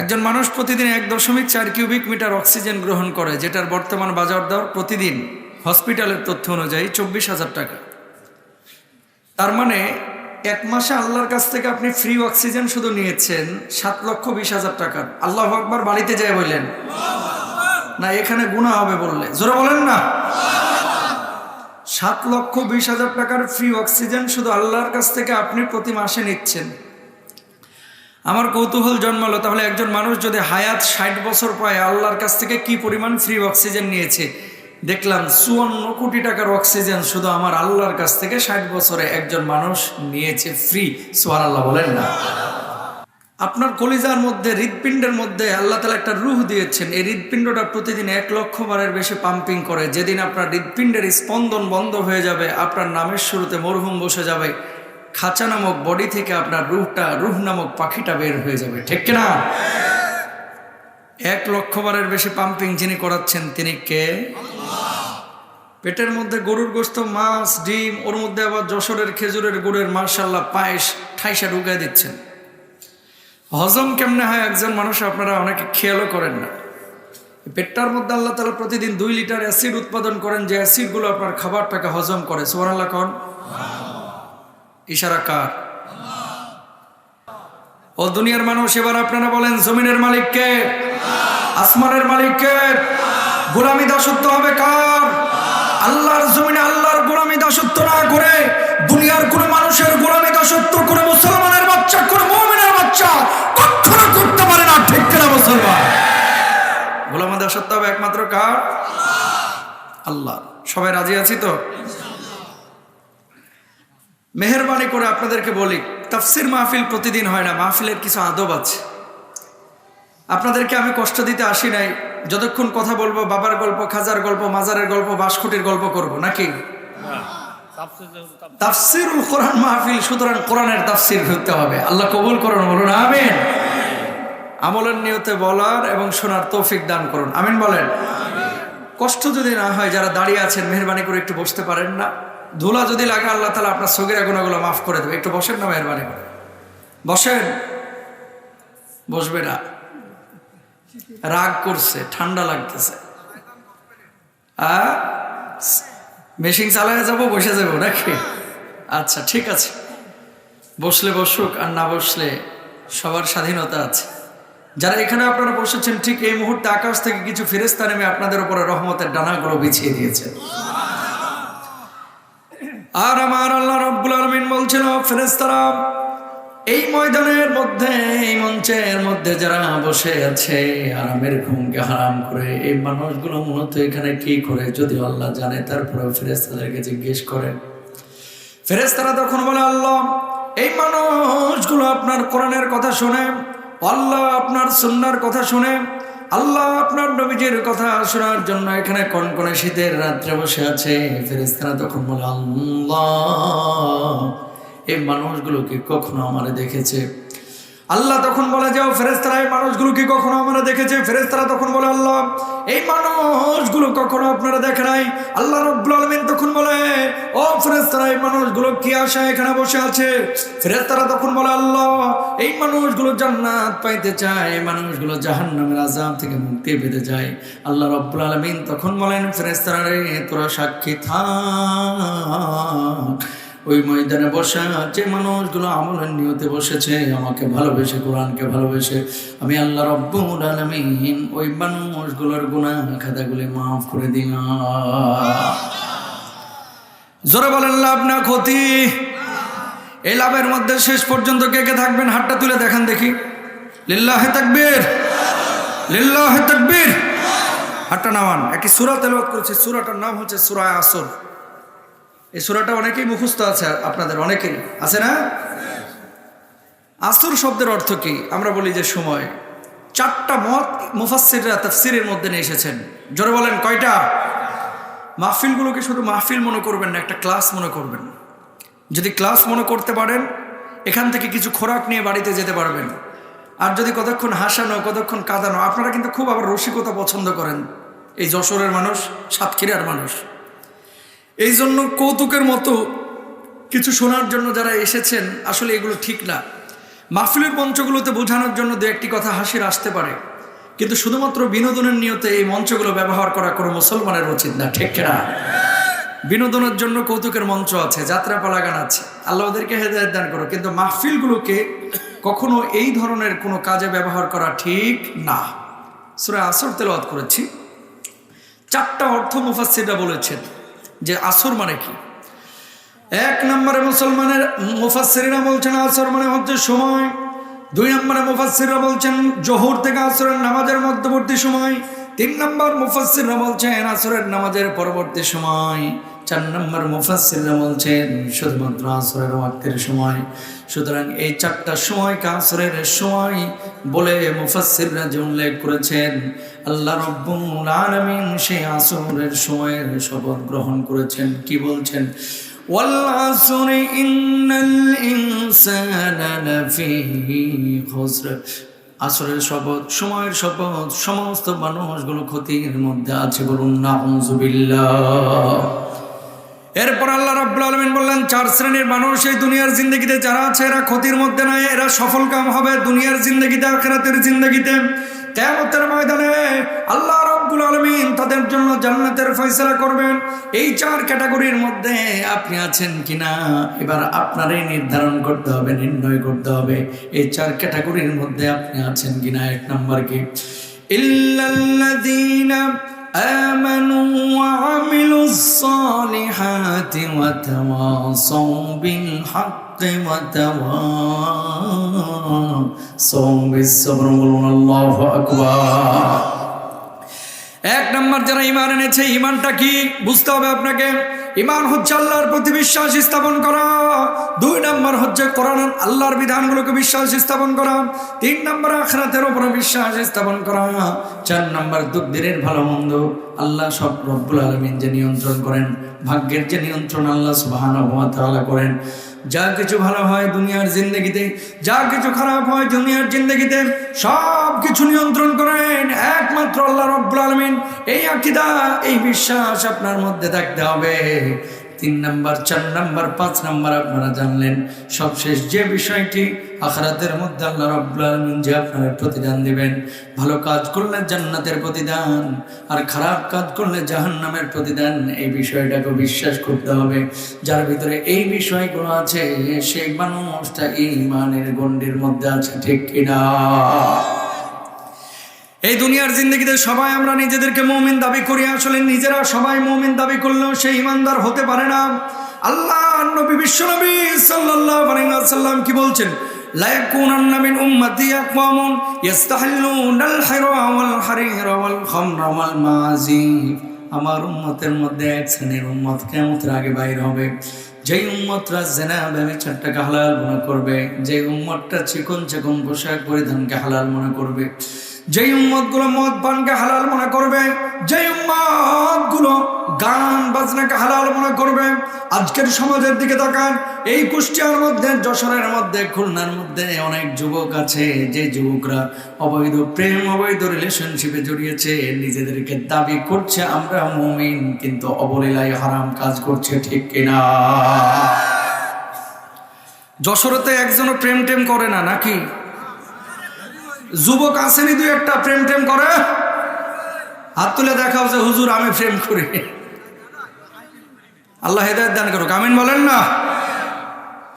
একজন মানুষ প্রতিদিন এক দশমিক চার কিউবিক মিটার অক্সিজেন গ্রহণ করে, যেটার বর্তমান বাজার দর প্রতিদিন হসপিটালের তথ্য অনুযায়ী চব্বিশ হাজার টাকা। তার মানে এক মাসে আল্লাহর কাছ থেকে আপনি ফ্রি অক্সিজেন শুধু নিয়েছেন সাত লক্ষ বিশ হাজার টাকার। আল্লাহ আকবার বাড়িতে যায় বললেন, না, এখানে গুণা হবে বললে। জোরে বলেন না। সাত লক্ষ বিশ হাজার টাকার ফ্রি অক্সিজেন শুধু আল্লাহর কাছ থেকে আপনি প্রতি মাসে নিচ্ছেন। আমার কৌতূহল জন্মালো, তাহলে একজন মানুষ যদি হায়াত ষাট বছর পায়, আল্লাহর কাছ থেকে কি পরিমাণ ফ্রি অক্সিজেন নিয়েছে? দেখলাম চুয়ান্ন কোটি টাকার অক্সিজেন শুধু আমার আল্লাহর কাছ থেকে ষাট বছরে একজন মানুষ নিয়েছে ফ্রি সোয়ার আল্লাহ বলেন না। আপনার কলিজার মধ্যে, হৃৎপিণ্ডের মধ্যে আল্লাহ তালা একটা রুহ দিয়েছেন। এই হৃৎপিণ্ডটা প্রতিদিন এক লক্ষ বারের বেশি পাম্পিং করে। যেদিন আপনার হৃদপিণ্ডের স্পন্দন বন্ধ হয়ে যাবে, আপনার নামের শুরুতে মরহুম বসে যাবে। খাঁচা নামক বডি থেকে আপনার রুহটা রুহ নামক পাখিটা বের হয়ে যাবে, ঠিক না এক লক্ষ বারের বেশি পাম্পিং যিনি করাচ্ছেন, তিনি কে? পেটের মধ্যে গরুর গোস্ত, মাছ, ডিম, ওর মধ্যে আবার যশোরের খেজুরের গুড়ের মার্শাল্লাহ পায়েস ঠাইসা ঢুকাই দিচ্ছেন। হজম কেমনে হয় একজন মানুষ, আপনারা অনেকে খেয়ালও করেন না। পেটটার মধ্যে আল্লাহ তালা প্রতিদিন দুই লিটার অ্যাসিড উৎপাদন করেন, যে অ্যাসিডগুলো আপনার খাবারটাকে হজম করে। সোহান আল্লাহ কন। ইশারা কার? ও দুনিয়ার মানুষ, এবার আপনারা বলেন, জমিনের মালিককে আসমানের মালিককে গোলামি দাসত্ব হবে কার? আল্লাহর জমিনে আল্লাহর গোলামি দাসত্ব না করে দুনিয়ার কোন মানুষের গোলামি দাসত্ব করে মুসলমানের বাচ্চা করে মুমিনের বাচ্চা কখনো করতে পারে না, ঠিক কিনা মুসলমান? গোলামি দাসত্ব হবে একমাত্র কার? আল্লাহ। সবাই রাজি আছি তো? মেহরবানি করে আপনাদেরকে বলি, তাফসির মাহফিল প্রতিদিন হয় না, মাহফিলের কিছু আদব আছে। আপনাদেরকে আমি কষ্ট দিতে আসি নাই, যতক্ষণ কথা বলব, বাবার গল্প, খাজার গল্প, মাজারের গল্প বাসখুটির গল্প করব, নাকি? তাফসিরুল কোরআন মাহফিল, সুতরাং কোরআনের তাফসির করতে হবে। আল্লাহ কবুল করুন, বলুন আমিন। আমলের নিয়তে বলার এবং শোনার তৌফিক দান করুন। আমিন বলেন। কষ্ট যদি না হয়, যারা দাঁড়িয়ে আছেন, মেহরবানি করে একটু বসতে পারেন না। ধুলা যদি লাগে, আল্লাহ তালা আপনার সগিরা গুণাগুলো মাফ করে দেবে। একটু বসেন না মেহরবানি করে। বসেন। বসবে না। রাগ করছে, ঠান্ডা লাগতেছে। মেশিন চালায় যাব, বসে যাব নাকি? আচ্ছা ঠিক আছে। বসলে বসুক, আর না বসলে সবার স্বাধীনতা আছে। যারা এখানে আপনারা বসেছেন, ঠিক এই মুহূর্তে আকাশ থেকে কিছু ফেরেস্তা নেমে আপনাদের উপরে রহমতের ডানাগুলো বিছিয়ে দিয়েছে। আর আমার আল্লাহ রব্বুল আলমিন বলছিল ফেরেস্তারা এই ময়দানের মধ্যে, এই মঞ্চের মধ্যে যারা বসে আছে আরামের ঘুমকে হারাম করে, এই মানুষগুলো মূলত এখানে কি করে যদি আল্লাহ জানে তারপরে ফেরেস্তাদেরকে জিজ্ঞেস করেন ফেরেস্তারা তখন বলে, আল্লাহ, এই মানুষগুলো আপনার কোরআনের কথা শুনে, আল্লাহ আপনার সুন্নার কথা শুনে আল্লাহ আপনার নবীজির কথা শোনার জন্য এখানে কনকনে শীতের রাত্রে বসে আছে। ফেরেস্তারা তখন বলে, আল্লাহ, এই মানুষগুলোকে কখনো আমার দেখেছে? আল্লাহ তখন বলে, যাও ফেরেস্তারা এই মানুষগুলো কি কখনো আমরা দেখেছে? ফেরেস্তারা তখন বলে, আল্লাহ, এই মানুষগুলো কখনো আপনারা দেখে নাই। আল্লাহ রব্বুল আলমিন তখন বলে, ও ফেরেস্তারা এই মানুষগুলো কি আশা এখানে বসে আছে? ফেরেস্তারা তখন বলে, আল্লাহ, এই মানুষগুলো জান্নাত পাইতে চায়, এই মানুষগুলো জাহান্নামের আজাব থেকে মুক্তি পেতে চায়। আল্লাহ রব্বুল আলমিন তখন বলেন ফেরেস্তারা রে, তোরা সাক্ষী থাক। ওই ময়দানে বসা, যে মানুষগুলো আমলের নিয়তে বসেছে, আমাকে ভালোবেসে, কোরআনকে ভালোবেসে, আমি আল্লাহ রব্বুল আলমিন ওই মানুষগুলোর গুণা খাতাগুলি মাফ করে দিলাম। জোরে বলেন, লাভ না ক্ষতি। এই লাভের মধ্যে শেষ পর্যন্ত কে কে থাকবেন? হাতটা তুলে দেখেন দেখি। লিল্লাহে তাকবীর। লিল্লাহে তাকবীর। হাতটা নামান। একটি সুরা তেলবাদ করেছে। সুরাটার নাম হচ্ছে সুরায় আসর এই সুরাটা অনেকেই মুখস্থ আছে, আপনাদের অনেকেই। আছে না? আসর শব্দের অর্থ কি? আমরা বলি যে সময়। চারটা মত মুফাসিররা তাফসিরের মধ্যে নিয়ে এসেছেন। জোরে বলেন, কয়টা? মাহফিলগুলোকে শুধু মাহফিল মনে করবেন না, একটা ক্লাস মনে করবেন। যদি ক্লাস মনে করতে পারেন, এখান থেকে কিছু খোরাক নিয়ে বাড়িতে যেতে পারবেন। আর যদি কতক্ষণ হাসানো, কতক্ষণ কাঁদানো, আপনারা কিন্তু খুব আবার রসিকতা পছন্দ করেন। এই যশোরের মানুষ, সাতক্ষীরার মানুষ। এই জন্য কৌতুকের মতো কিছু শোনার জন্য যারা এসেছেন, আসলে এগুলো ঠিক না। মাহফিলের মঞ্চগুলোতে বোঝানোর জন্য দু একটি কথা হাসির আসতে পারে। কিন্তু শুধুমাত্র বিনোদনের নিয়তে এই মঞ্চগুলো ব্যবহার করা কোনো মুসলমানের উচিত না, ঠিক না বিনোদনের জন্য কৌতুকের মঞ্চ আছে যাত্রাপালা গান আছে। আল্লাহ ওদেরকে হেদায়ত দান করো কিন্তু মাহফিলগুলোকে কখনো এই ধরনের কোনো কাজে ব্যবহার করা ঠিক না। সুরা আসর তেলাওয়াত করেছি। চারটা অর্থ মুফাসিররা বলেছেন। যে আসর মানে কি? এক নম্বরে মুসলমানের মুফাসিরা বলছেন আসর মানে হচ্ছে সময়। দুই নম্বরে মুফাসিররা বলছেন জহুর থেকে আসরের নামাজের মধ্যবর্তী সময়। তিন নম্বর মুফাসিররা বলছেন আসরের নামাজের পরবর্তী সময়। চার নম্বর মুফাসিররা বলছেন শুধুমাত্র আসরের ওয়াক্তের সময় সুতরাং এই চারটা সময়কে আসরের সময় বলে মুফাসিররা যে উল্লেখ করেছেন আল্লাহ রব্বুল আলামিন সেই আসরের সময়ের শপথ গ্রহণ করেছেন কি বলছেন والعصر إن الإنسان لفي خسر আসরের শপথ সময়ের শপথ সমস্ত মানুষগুলো ক্ষতির মধ্যে আছে বলুন না এরপর আল্লাহ রাব্বুল আলমিন বললেন, চার শ্রেণির মানুষ এই দুনিয়ার জিন্দগিতে যারা আছে, এরা ক্ষতির মধ্যে নয়, এরা সফল কাম হবে দুনিয়ার জিন্দগিতে, আখিরাতের জিন্দগিতে। কেয়ামতের ময়দানে আল্লাহ রব্বুল আলমিন তাদের জন্য জান্নাতের ফয়সলা করবেন। এই চার ক্যাটাগরির মধ্যে আপনি আছেন কিনা, এবার আপনারই নির্ধারণ করতে হবে, নির্ণয় করতে হবে, এই চার ক্যাটাগরির মধ্যে আপনি আছেন কিনা, এক নম্বর কি? ইল্লাল্লাযীনা آمنوا وعملوا الصالحات وتواصوا بالحق وتواصوا بالصبر الله أكبر এক নম্বর যারা ইমান এনেছে ইমানটা কি বুঝতে হবে আপনাকে ইমান হচ্ছে আল্লাহর প্রতি বিশ্বাস স্থাপন করা। দুই নম্বর হচ্ছে কোরআন আল্লাহর বিধানগুলোকে বিশ্বাস স্থাপন করা। তিন নম্বর আখরাতের উপরে বিশ্বাস স্থাপন করা। চার নম্বর দুঃখ ভালো মন্দ। আল্লাহ সব রব্বুল আলমিন যে নিয়ন্ত্রণ করেন, ভাগ্যের যে নিয়ন্ত্রণ আল্লাহ সুবাহান করেন। যা কিছু ভালো হয় দুনিয়ার জিন্দগিতে, যা কিছু খারাপ হয় দুনিয়ার জিন্দগিতে, সব কিছু নিয়ন্ত্রণ করেন। একমাত্র আল্লাহ রব্বুল আলমিন। এই আকিদা, এই বিশ্বাস আপনার মধ্যে থাকতে হবে। তিন নাম্বার, চার নাম্বার, পাঁচ নাম্বার আপনারা জানলেন। সবশেষ যে বিষয়টি আখরাতের মধ্যে আল্লাহ রব্বুল যে আপনারা প্রতিদান দিবেন, ভালো কাজ করলে জান্নাতের প্রতিদান, আর খারাপ কাজ করলে জাহান্নামের প্রতিদান, এই বিষয়টাকে বিশ্বাস করতে হবে। যার ভিতরে এই বিষয়গুলো আছে, সেই মানুষটা এই মানের গণ্ডির মধ্যে আছে, ঠিক কিনা? এই দুনিয়ার জিন্দগিতে সবাই আমরা নিজেদেরকে মৌমিন দাবি করি আসলে নিজেরা সবাই মৌমিন দাবি করলেও সে ইমানদার হতে পারে না আল্লাহ নবী বিশ্বনবী সাল্লাল্লাহু আলাইহি ওয়াসাল্লাম কি বলছেন لا يكونن من أمتي أقوام يستحلون الحر والحرير والخمر والمعازي আমার উম্মতের মধ্যে এক শ্রেণীর উম্মত কেমতের আগে বাইর হবে যেই উম্মতরা জেনা ব্যবচারটাকে হালাল মনে করবে যে উম্মতটা চিকন চিকন পোশাক পরিধানকে হালাল মনে করবে যেই উম্মতগুলো মদ পানকে হালাল মনে করবে, যেই উম্মতগুলো গান বাজনাকে হালাল মনে করবে, আজকের সমাজের দিকে তাকান, এই কুষ্টিয়ার মধ্যে, যশোরের মধ্যে, খুলনার মধ্যে অনেক যুবক আছে, যে যুবকরা অবৈধ প্রেম, অবৈধ রিলেশনশিপে জড়িয়েছে, নিজেদেরকে দাবি করছে, আমরা মুমিন, কিন্তু অবলীলায় হারাম কাজ করছে, ঠিক কিনা? যশোরতে একজনও প্রেম টেম করে না, নাকি? যুবক আসেনি দুই একটা, প্রেম টেম করে? হাত তুলে দেখাও যে হুজুর, আমি প্রেম করি। আল্লাহ হেদায়ত দান করুক, আমিন বলেন না?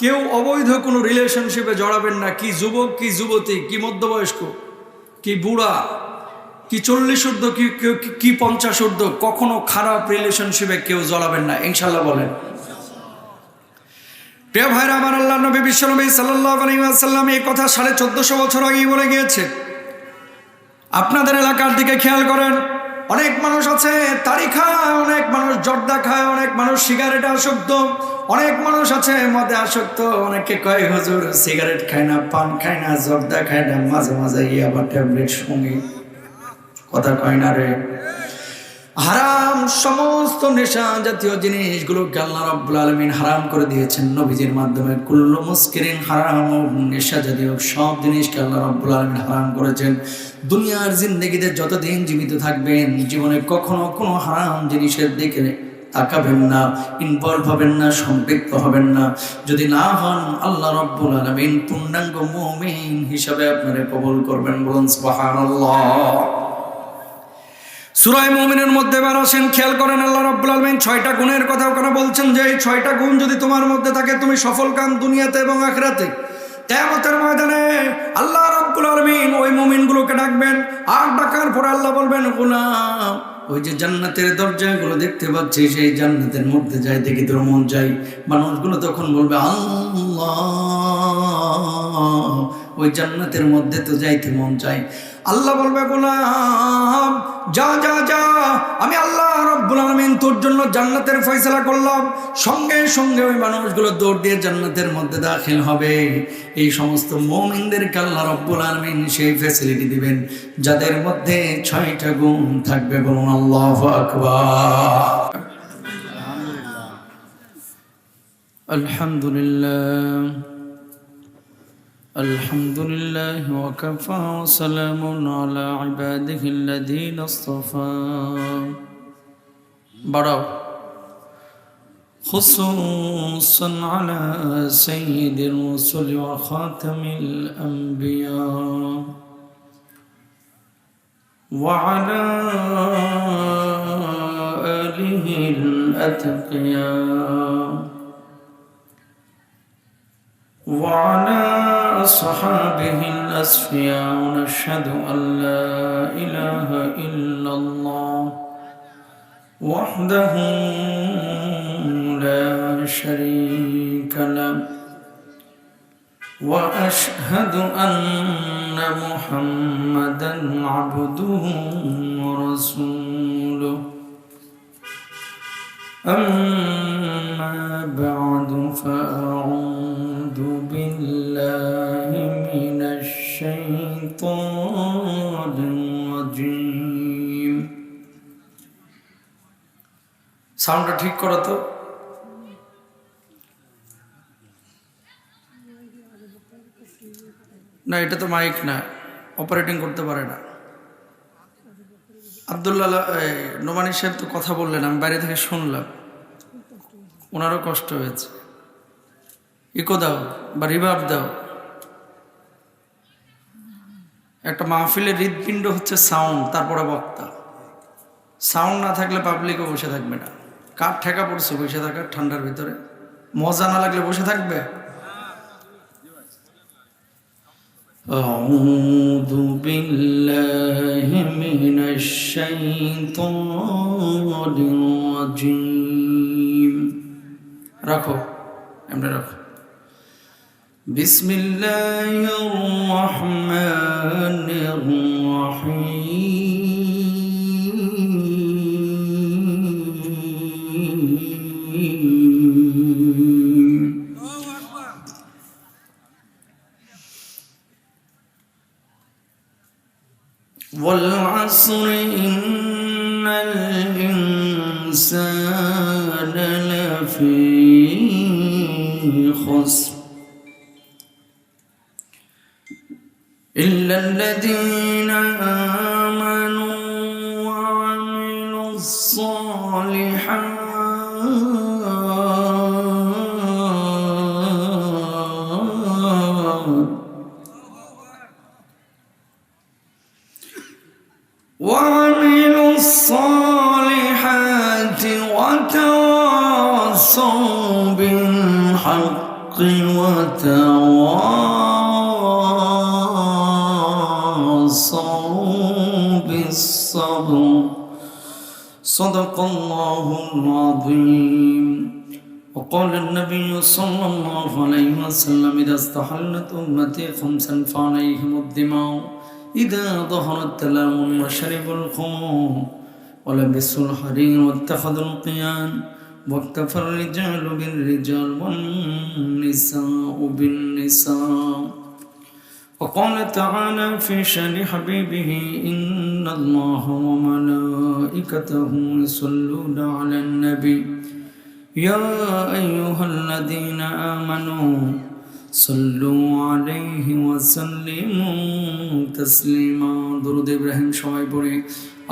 কেউ অবৈধ কোনো রিলেশনশিপে জড়াবেন না, কি যুবক, কি যুবতী, কি মধ্যবয়স্ক, কি বুড়া, কি চল্লিশ ঊর্ধ্ব, কি কি পঞ্চাশ ঊর্ধ্ব, কখনো খারাপ রিলেশনশিপে কেউ জড়াবেন না ইনশাল্লাহ বলেন। প্রিয় ভাইরা, আমার আল্লাহ নবী বিশ্বনবী সাল্লাহ আলাইসাল্লাম এই কথা সাড়ে চোদ্দশো বছর আগেই বলে গিয়েছে। আপনাদের এলাকার দিকে খেয়াল করেন, অনেক মানুষ আছে, তারি খায়, অনেক মানুষ জর্দা খায়, অনেক মানুষ সিগারেট আসক্ত, অনেক মানুষ আছে, মদে আসক্ত, অনেকে কয়, হজুর, সিগারেট খায় না, পান খায় না, জর্দা খায় না, মাঝে মাঝে ইয়ে আবার ট্যাবলেট সঙ্গে। কথা কয় না রে। হারাম সমস্ত নেশা জাতীয় জিনিসগুলোকে আল্লাহ রব্বুল আলমিন হারাম করে দিয়েছেন নবীজির মাধ্যমে। কুল্লু মুস্কিরিন হারাম ও নেশা জাতীয় সব জিনিসকে আল্লাহ রব্বুল আলমিন হারাম করেছেন। দুনিয়ার জিন্দগিতে যতদিন জীবিত থাকবেন, জীবনে কখনো কোনো হারাম জিনিসের দিকে তাকাবেন না ইনভলভ হবেন না, সম্পৃক্ত হবেন না। যদি না হন, আল্লাহ রব্বুল আলমিন পূর্ণাঙ্গ মুমিন হিসাবে আপনারা কবুল করবেন বলুন, সুবহানাল্লাহ। সুরাই মুমিনের মধ্যে এবার আসেন, খেয়াল করেন আল্লাহ রব্বুল আলমিন ছয়টা গুণের কথা ওখানে বলছেন যে এই ছয়টা গুণ যদি তোমার মধ্যে থাকে, তুমি সফল কাম দুনিয়াতে এবং আখরাতে। কেমতের ময়দানে আল্লাহ রব্বুল আলমিন ওই মুমিনগুলোকে ডাকবেন, আর ডাকার পরে আল্লাহ বলবেন, গোলাম, ওই যে জান্নাতের দরজাগুলো দেখতে পাচ্ছি, সেই জান্নাতের মধ্যে যাই, দেখি তোর মন চাই। মানুষগুলো তখন বলবে, আল্লাহ, ওই জান্নাতের মধ্যে তো যাইতে মন চাই আল্লাহ বলবে, গোলাম, যা যা যা, আমি আল্লাহ রব্বুল আলমিন তোর জন্য জান্নাতের ফয়সলা করলাম। সঙ্গে সঙ্গে ওই মানুষগুলো দৌড় দিয়ে জান্নাতের মধ্যে দাখিল হবে। এই সমস্ত মৌমিনদেরকে আল্লাহ রব্বুল আলমিন সেই ফ্যাসিলিটি দিবেন, যাদের মধ্যে ছয়টা গুণ থাকবে বলুন, আল্লাহ আকবার। আলহামদুলিল্লাহ। الحمد لله وكفى وسلام على عباده الذين اصطفى. بڑاو خصوصا على سيد الرسل وخاتم الأنبياء. وعلى آله الأتقياء. وعلى أصحابه الأسفياء ونشهد أن لا إله إلا الله وحده لا شريك له وأشهد أن محمدا عبده ورسوله. أما بعد فأعوذ সাউন্ডটা ঠিক করো তো। না, এটা তো মাইক না অপারেটিং করতে পারে না। আবদুল্লাহ নোমানি সাহেব তো কথা বললেন, আমি বাইরে থেকে শুনলাম। ওনারও কষ্ট হয়েছে। ইকো দাও বা রিভাব দাও। একটা মাহফিলের হৃদপিণ্ড হচ্ছে সাউন্ড, তারপরে বক্তা। সাউন্ড না থাকলে পাবলিকও বসে থাকবে না। কার ঠেকা পড়ছে বসে থাকার ঠান্ডার ভিতরে মজা না লাগলে বসে থাকবে أعوذ بالله من الشيطان الرجيم রাখো এমনি রাখো بسم الله الرحمن الرحيم والعصر إن الإنسان لفي خسر إلا الذين آمنوا وتواصوا بالحق وتواصوا بالصبر. صدق الله العظيم. وقال النبي صلى الله عليه وسلم إذا استحلت أمتي خمسا فعليهم الدماء إذا ظهر التلام وشربوا الخمر ولبسوا الحرير واتخذوا القيان واكتفى الرجال بالرجال والنساء بالنساء وقال تعالى في شان حبيبه إن الله وملائكته يصلون على النبي يا أيها الذين آمنوا صلوا عليه وسلموا تسليما درود إبراهيم شعيب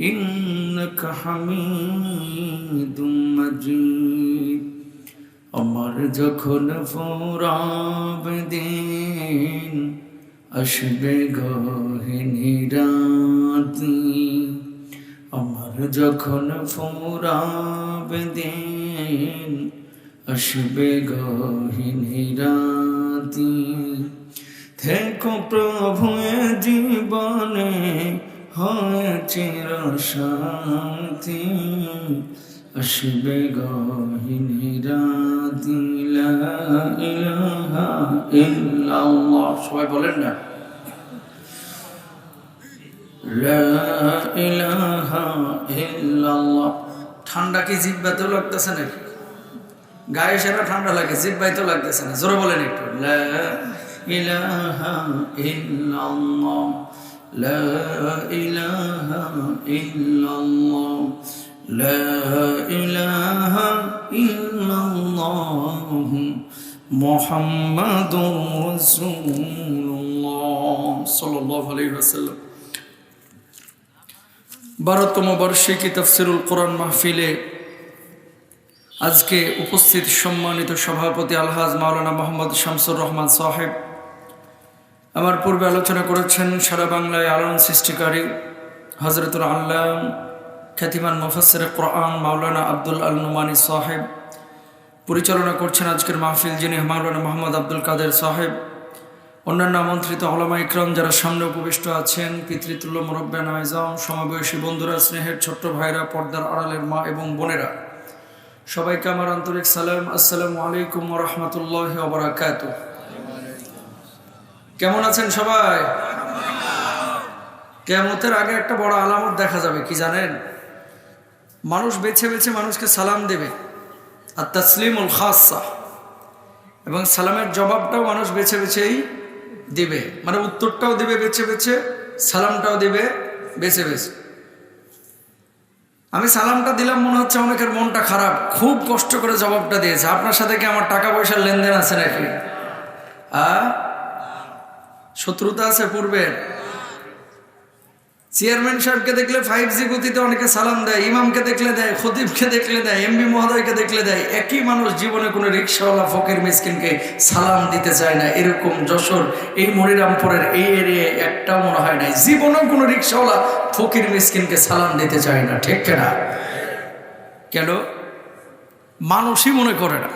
إنك حميد مجيد আমার যখন ফোরাব দিন আসবে গহিনী রাতি আমার যখন ফোরাব দিন আসবে গহিনী রাতি থেকো প্রভু এ জীবনে হয় চির শান্তি, আসবে ইল্লাল্লাহ। সবাই বলেন না। ঠান্ডা কি জিব্বাতেও লাগতেছে নাকি? গায়ে সেরা ঠান্ডা লাগে, জিব্বাইতেও লাগতেছে না। জোরে বলেন একটু। ইলাহা ইল্লাল্লাহ। লা ইলাহা ইল্লাল্লাহ لا إله إلا الله محمد رسول الله صلى الله عليه وسلم বারোতম বার্ষিকী তফসিরুল কোরআন মাহফিলে আজকে উপস্থিত সম্মানিত সভাপতি আলহাজ মাওলানা মোহাম্মদ শামসুর রহমান সাহেব আমার পূর্বে আলোচনা করেছেন সারা বাংলায় আলোড়ন সৃষ্টিকারী হজরতুল আল্লাহ খ্যাতিমান মুফাসসির কোরআন মাওলানা আব্দুল আল নুমানি সাহেব। পরিচালনা করছেন আজকের মাহফিল যিনি মাওলানা মোহাম্মদ আব্দুল কাদের সাহেব। অন্যান্য আমন্ত্রিত হলমা ইকরাম যারা সামনে উপবিষ্ট আছেন, পিতৃতুল্য মুরব্বান আয়জাম সমাবয়সী বন্ধুরা, স্নেহের ছোট্ট ভাইরা, পর্দার আড়ালের মা এবং বোনেরা, সবাইকে আমার আন্তরিক সালাম। আসসালামু আলাইকুম রহমতুল্লাহ অবরাকাত কেমন আছেন সবাই? কেমতের আগে একটা বড় আলামত দেখা যাবে, কি জানেন? মানুষ বেছে বেছে মানুষকে সালাম দেবে, আর তসলিমুল খাসা এবং সালামের জবাবটাও মানুষ বেছে বেছেই দেবে মানে উত্তরটাও দেবে বেছে বেছে, সালামটাও দেবে বেছে বেছে। আমি সালামটা দিলাম, মনে হচ্ছে অনেকের মনটা খারাপ, খুব কষ্ট করে জবাবটা দিয়েছে। আপনার সাথে কি আমার টাকা পয়সার লেনদেন আছে নাকি? আ? শত্রুতা আছে পূর্বের চেয়ারম্যান সাহেবকে দেখলে ফাইভ জি গতিতে অনেকে সালাম দেয়, ইমামকে দেখলে দেয়, খতিবকে দেখলে দেয় এমবি মহোদয়কে দেখলে দেয়। একই মানুষ জীবনে কোনো রিক্সাওয়ালা ফকির মিসকিনকে সালাম দিতে চায় না। এরকম যশোর, এই মনিরামপুরের এই এরিয়ায় একটাও মনে হয় নাই। জীবনেও কোনো রিক্সাওয়ালা ফকির মিসকিনকে সালাম দিতে চায় না, ঠিক না? কেন? মানুষই মনে করে না।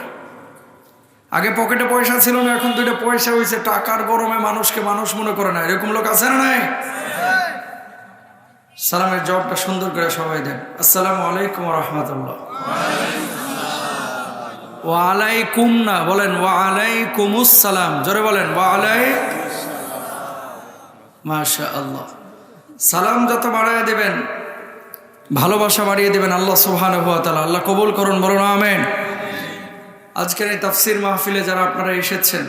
আগে পকেটে পয়সা ছিল না, এখন দুইটা পয়সা হয়েছে টাকার গরমে মানুষকে মানুষ মনে করে না। এরকম লোক আছে না নাই? সালামের জবাবটা সুন্দর করে সবাই দেন। আসসালামু আলাইকুম রহমতুল্লাহ। ওয়ালাইকুম না, বলেন ওয়ালাইকুম সালাম। জোরে বলেন ওয়ালাই মাশা আল্লাহ সালাম যত বাড়ায় দেবেন, ভালোবাসা বাড়িয়ে দেবেন আল্লাহ সুবহান আল্লাহ কবুল করুন, বলুন, আমেন। আজকের এই তাফসির মাহফিলে যারা আপনারা এসেছেন,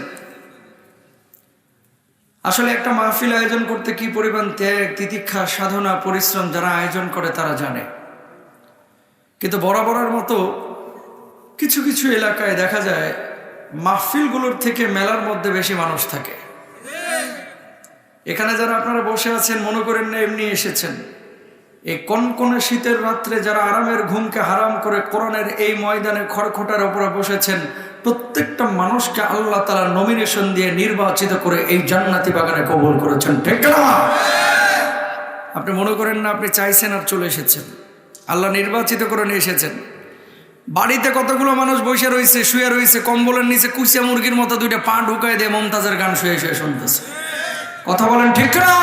আসলে একটা মাহফিল আয়োজন করতে কি পরিমাণ ত্যাগ, তিতিক্ষা, সাধনা, পরিশ্রম যারা আয়োজন করে তারা জানে। কিন্তু বরাবরের মতো কিছু কিছু এলাকায় দেখা যায়, মাহফিলগুলোর থেকে মেলার মধ্যে বেশি মানুষ থাকে। এখানে যারা আপনারা বসে আছেন, মনে করেন না এমনি এসেছেন। এই কনকনে শীতের রাত্রে যারা আরামের ঘুমকে হারাম করে কোরআনের এই ময়দানে খড়খটার উপরে বসেছেন, প্রত্যেকটা মানুষকে আল্লাহ তালা নমিনেশন দিয়ে নির্বাচিত করে এই জান্নাতি বাগানে কবল করেছেন। ঠিক না আপনি মনে করেন না আপনি চাইছেন আর চলে এসেছেন। আল্লাহ নির্বাচিত করে নিয়ে এসেছেন। বাড়িতে কতগুলো মানুষ বসে রয়েছে, শুয়ে রয়েছে, কম্বলের নিচে কুচিয়া মুরগির মতো দুইটা পা ঢুকাই দিয়ে মমতাজের গান শুয়ে শুয়ে শুনতেছে। কথা বলেন ঠিক না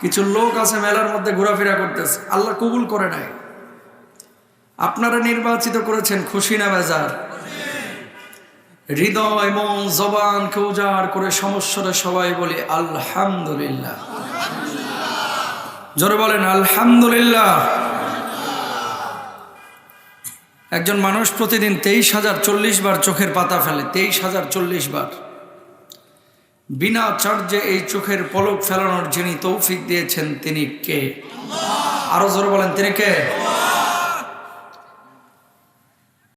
কিছু লোক আছে মেলার মধ্যে ঘোরাফেরা করতেছে। আল্লাহ কবুল করে নাই আপনারা নির্বাচিত করেছেন খুশি না বেজার? হৃদয়, মন জবানকে উজাড় করে সমস্যাটা সবাই বলি, আলহামদুলিল্লাহ। জোরে বলেন, আলহামদুলিল্লাহ। একজন মানুষ প্রতিদিন তেইশ হাজার চল্লিশ বার চোখের পাতা ফেলে, তেইশ হাজার চল্লিশ বার। বিনা চার্জে এই চোখের পলক ফেলানোর যিনি তৌফিক দিয়েছেন, তিনি কে? আরও জোর বলেন, তিনি কে?